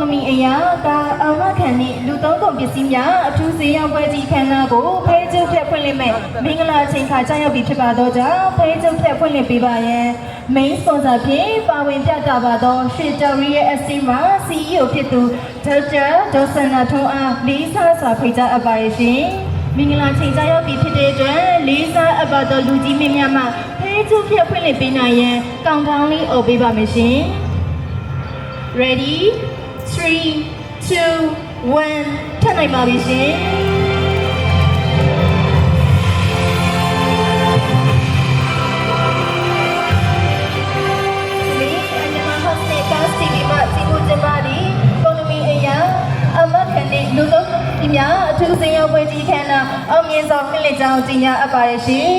နမီအရာကာအာမခံနှင့်လူသုံးကုန်ပစ္စည်းများအထူးဈေးရောက်ပွဲကြီးခမ်းနားကိုဖဲကျုပ်ဖြတ်ဖွင့်လှစ်မဲ့မင်္ဂလာချိန်ခါကြာရောက်ပြီဖြစ်ပါတော့ကြောင့်ဖဲကျုပ်ဖြတ်ဖွင့်လှစ်ပေးပါရန် main sponsor ဖြင့်ပါဝင်ပြသပါသောရွှေတော်ရီရဲ့ estate မှာ CEO ဖြစ်သူဒေါက်တာဒေါ်စန္နာထွန်းအားလေးစားစွာဖိတ်ကြားအပ်ပါရရှင်မင်္ဂလာချိန်ကြာရောက်ပြီဖြစ်တဲ့အတွက်လေးစားအပ်ပါသောလူကြီးမင်းများမှဖဲကျုပ်ဖြတ်ဖွင့်လှစ်ပေးနိုင်ရန်ကောင်းကောင်းလေးអော်ပေးပါမယ်ရှင် Ready 3 2 1ထပ်နိုင်ပါပြီရှင်ဒီအညီမဟုတ်တဲ့ကားစီဗီမှာစီကိုကျပါသည်ကိုနမီအရာအမခနဲ့လူတို့ဒီများအထူးစင်ရောက်ပွဲကြီးခမ်းနားအောင်မြင်စွာဖိလက်ကြောင်းကြီးညာအပ်ပါရရှင်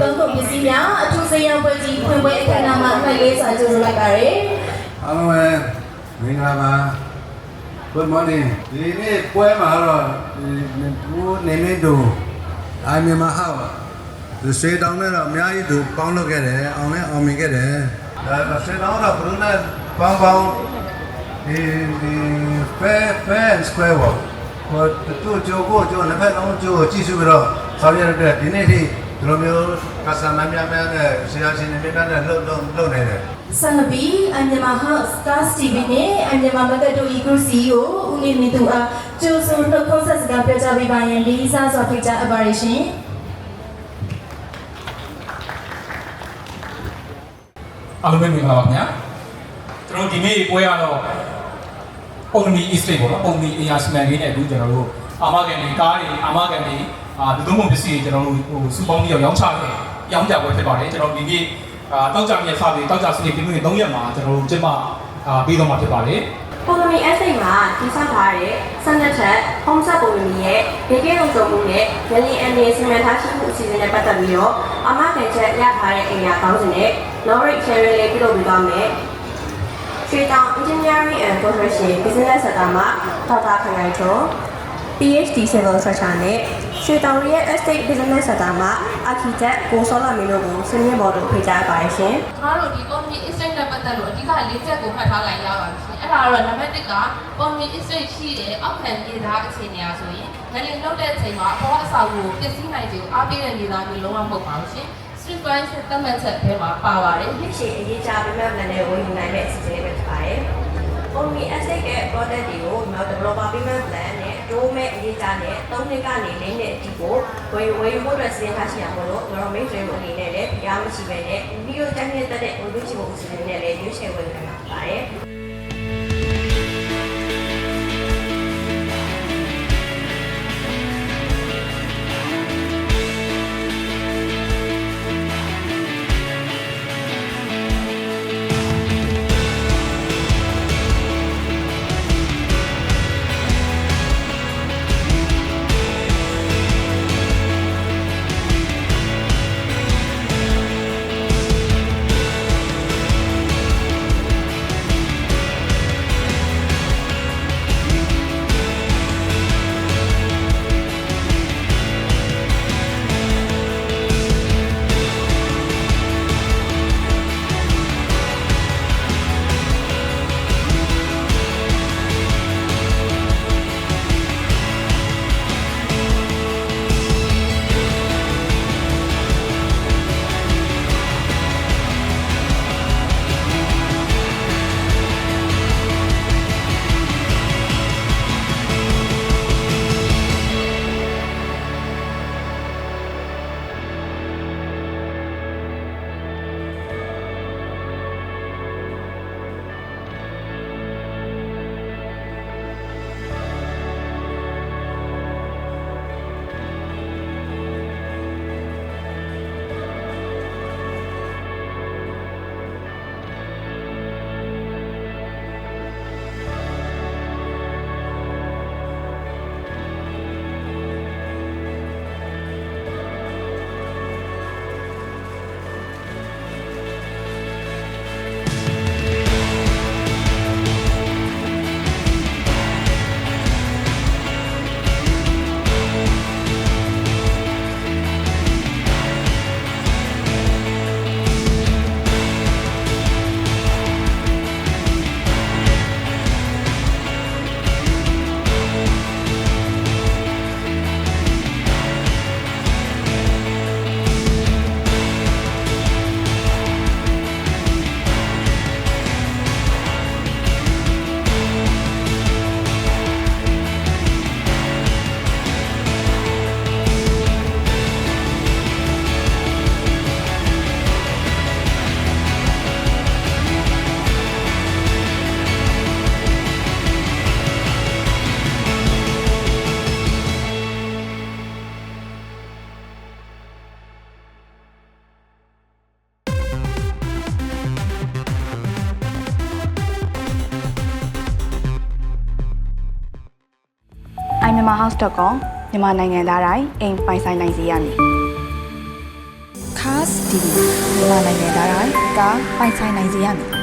သုံးကုန်ပစ္စည်းများအထူးစင်ရောက်ပွဲကြီးဖွင့်ပွဲအခမ်းအနားမှာအမှတ်လေးစာကြိုဆိုလိုက်ပါရယ်အားလုံးပဲမင်္ဂလာပါ Good morning ဒီနေ့ပွဲမှာတော့ဒီဘူးနေနေတူအိုင်မြန်မာဟောက်ဒီစေတောင်းနဲ့တော့အများကြီးသူပေါင်းလုပ်ခဲ့တယ်အောင်နဲ့အောင်မြင်ခဲ့တယ်ဒါစေတောင်းတော့ဘုရားပေါင်းပေါင်းဒီဒီဖဲဖဲစကွဲဝဟိုတူကြိုကိုကြိုနှစ်ဖက်လုံးကြိုကြည့်စုပြီးတော့ဆောင်ရတဲ့ဒီနေ့ထိ ဒီလိုမျိုးကစားမများများနဲ့ဆရာရှင်တွေများများနဲ့လှုပ်လှုပ်လှုပ်နေတယ်ဆန်ဘီအညီမဟုတ် Stars TV နဲ့အညီမမကတိုဤ group CEO ဦးနေနေသူအားကြိုဆိုနှုတ်ခွန်းဆက်စကားပြောကြားပေးပါရန်လေးစားစွာဖိတ်ကြားအပ်ပါရရှင်အားလုံးပဲမင်္ဂလာပါခင်ဗျာကျွန်တော်ဒီနေ့ပွဲရတော့ပုံမီ estate ပေါ့နော်ပုံမီအရာစီမံကိန်းနဲ့အခုကျွန်တော်တို့အာမကန်တွေကားတွေအာမကန်တွေ အာလူသုံးပုံပစ္စည်းတွေကျွန်တော်တို့ဟိုစုပေါင်းပြီးတော့ရောင်းချတယ်ရောင်းကြပွဲဖြစ်ပါတယ်ကျွန်တော်ဒီနေ့အာတောက်ကြမြတ်စပြီးတောက်ကြစနေဒီနေ့3ရက်မှာကျွန်တော်တို့ကျမအာပြီးတော့မှာဖြစ်ပါတယ်ပုံမီအစိတ်မှာတိစောက်ထားတဲ့စံသက်ထက်ဟုံးဆက်ပုံမီရဲ့ဒေကေလုံဆုံးမှုနဲ့ရလီအန်နေစီမံထားရှိမှုအစီအစဉ်နဲ့ပတ်သက်ပြီးတော့အမကန်ချက်ရထားတဲ့အိမ်ယာကောင်းစဉ်နဲ့ Norwich Cherry လေးပြုလုပ်ပြီးသွားမယ်။ရွှေတောင် Engineering and Construction Business Sector မှာဒေါက်တာခိုင်ရိုင်ထွန်း PhD Civil Structure နဲ့ရွှေတောင် Real Estate Business Sector မှာ Architect ကိုစောလာမင်းတို့ကိုဆွေးနွေးပေါ်တို့ဖိတ်ကြားပါရရှင်။ကျွန်တော်တို့ဒီ Omni Estate နဲ့ပတ်သက်လို့အဓိကလေးချက်ကိုမှတ်ထားလိုက်ရပါပြီရှင်။အဲ့ဒါကတော့နံပါတ်1က Omni Estate ရှိတဲ့အောက်ခံမြေသားအခြေအနေအားဆိုရင်ငလင်နှုတ်တဲ့အချိန်မှာအပေါ်အဆောက်အကိုပစ္စည်းနိုင်ခြင်းကိုအားပေးတဲ့မြေသားမျိုးလုံးဝမဟုတ်ပါဘူးရှင်။ Street Wise သတ်မှတ်ချက်ထဲမှာပါပါတယ်။မြစ်ရှည်အရေးကြီးပြမမနဲ့ဝင်ယူနိုင်တဲ့အစီအစဉ်တွေပဲဖြစ်ပါတယ်။ Omni Asset ရဲ့ product တွေကိုကျွန်တော် developer payment plan နဲ့ တိုးမဲ့အရေးကြီးတဲ့3နှစ်ကနေ4နှစ်အထိကိုဝယ်ဝယ်ယူဖို့အတွက်စဉ်းစားရှိရမှာလို့ကျွန်တော် main frame အနေနဲ့လည်းပြားမရှိပဲနဲ့ပြီးတော့တိုင်းနဲ့တက်တဲ့ဝင်ယူချင်မှုအစီအစဉ်တွေနဲ့လည်းရွေးချယ်ဝယ်ယူနိုင်မှာပါတယ်။ myanmarhouse.com မြန်မာနိုင်ငံသားတိုင်းအိမ်ပိုင်ဆိုင်နိုင်စေရမည် Cars TV မြန်မာနိုင်ငံသားတိုင်းကားပိုင်ဆိုင်နိုင်စေရမည်